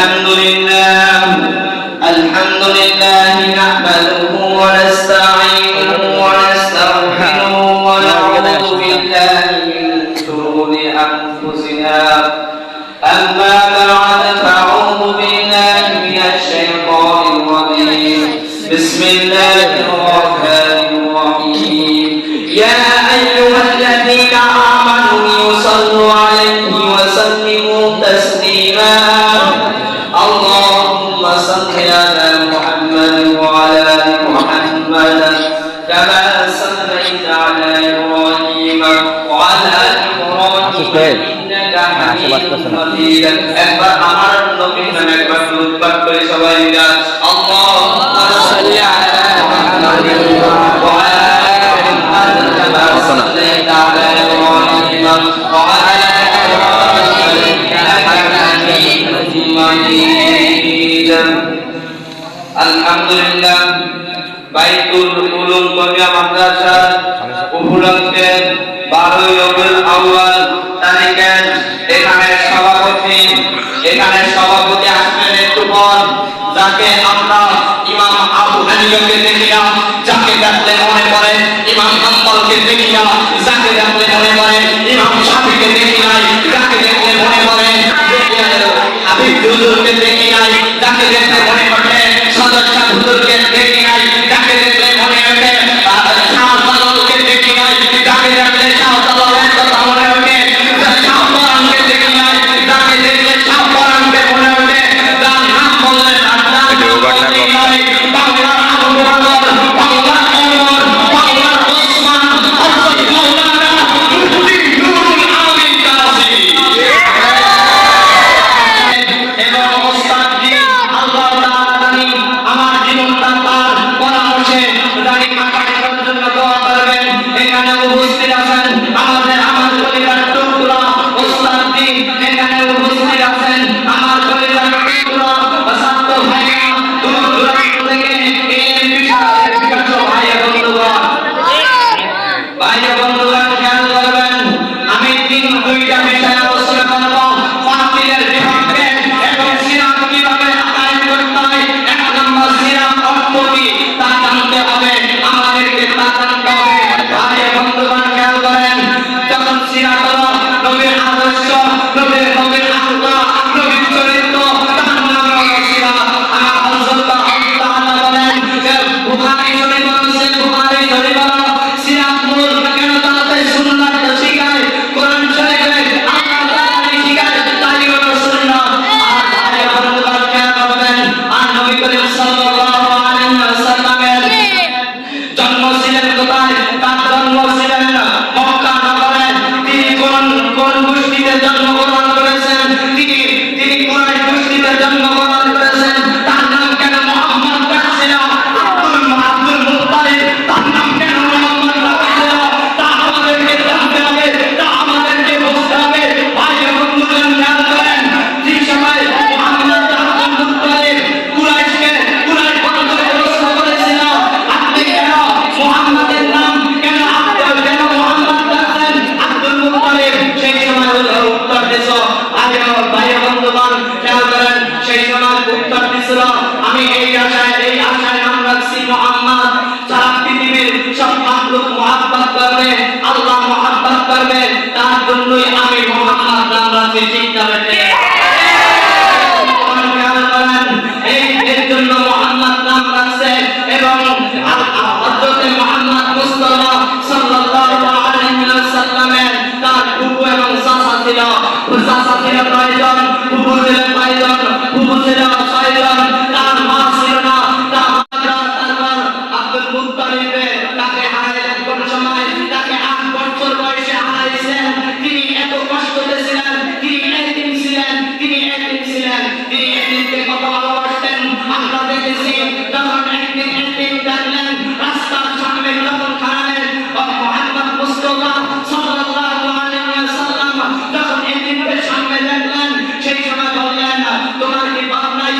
الحمد لله. الحمد لله نحمده ونستعينه ونستغفره ونعوذ بالله من شرور أنفسنا. أما بعد فأعوذ بالله من الشيطان الرجيم. بسم الله الرحمن الرحيم. يا হয়ে আসে বাঁচতেছে না একবার আমার নবীর নামে একবার দুধ পাঠ করে সবাই আলহামদুলিল্লাহ বাইতুল উলুম মাদ্রাসা উপলক্ষে বারোই রবিউল আউয়াল করেছেন সেখানে সভাপতি আসবেন একটু পর, যাকে আমরা ইমাম আবু হানিফাকে দেখিয়া যাকে দেখলে মনে পড়ে ইমাম হাম্বলকে দেখিয়া যাকে দেখলে মনে পড়ে ইমাম শাফিকে দেখি নাই, যাকে দেখলে মনে পড়ে হাবিব হুজুরকে দেখি নাই, যাকে দেখলে মনে পড়ে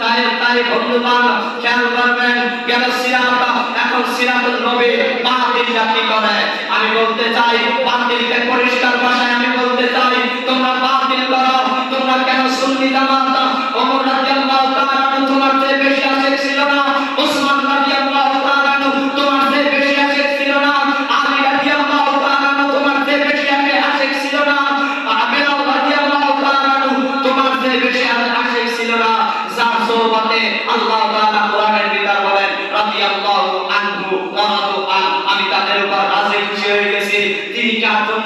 তাই তাই বন্ধুগণ খেয়াল কেন সিরাত এখন সিরাতুল নবী বাতিল জাতি আমি বলতে চাই বাতিলকে পরিষ্কার ভাষায় আমি বলতে চাই তোমরা বাতিল করো, তোমরা কেন সুন্নি জামাত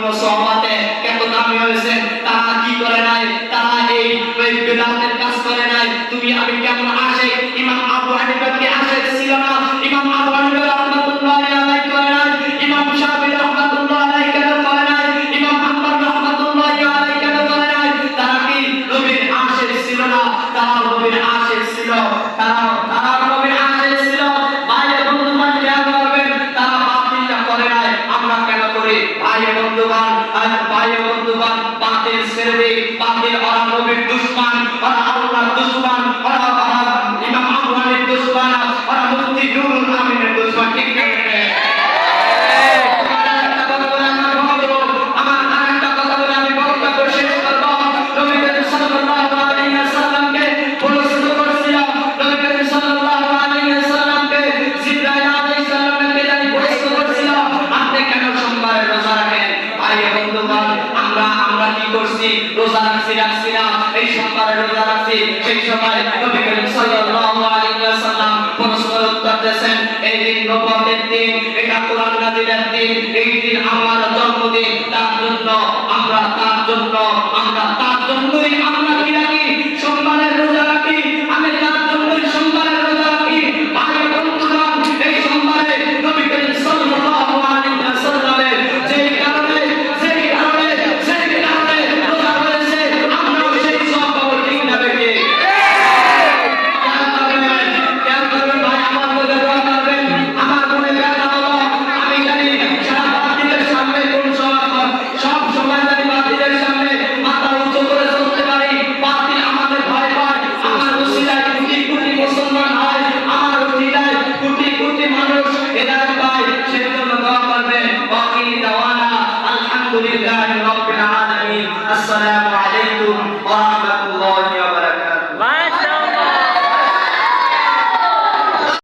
অন্যান্য সহমাতে কেন তারা কি করে নাই? তারা করে নাই। তুমি আমি কেমন আসে? ইমাম আবু হানিফাকে আসে মুসলমান দিন একদিন এই দিন আমার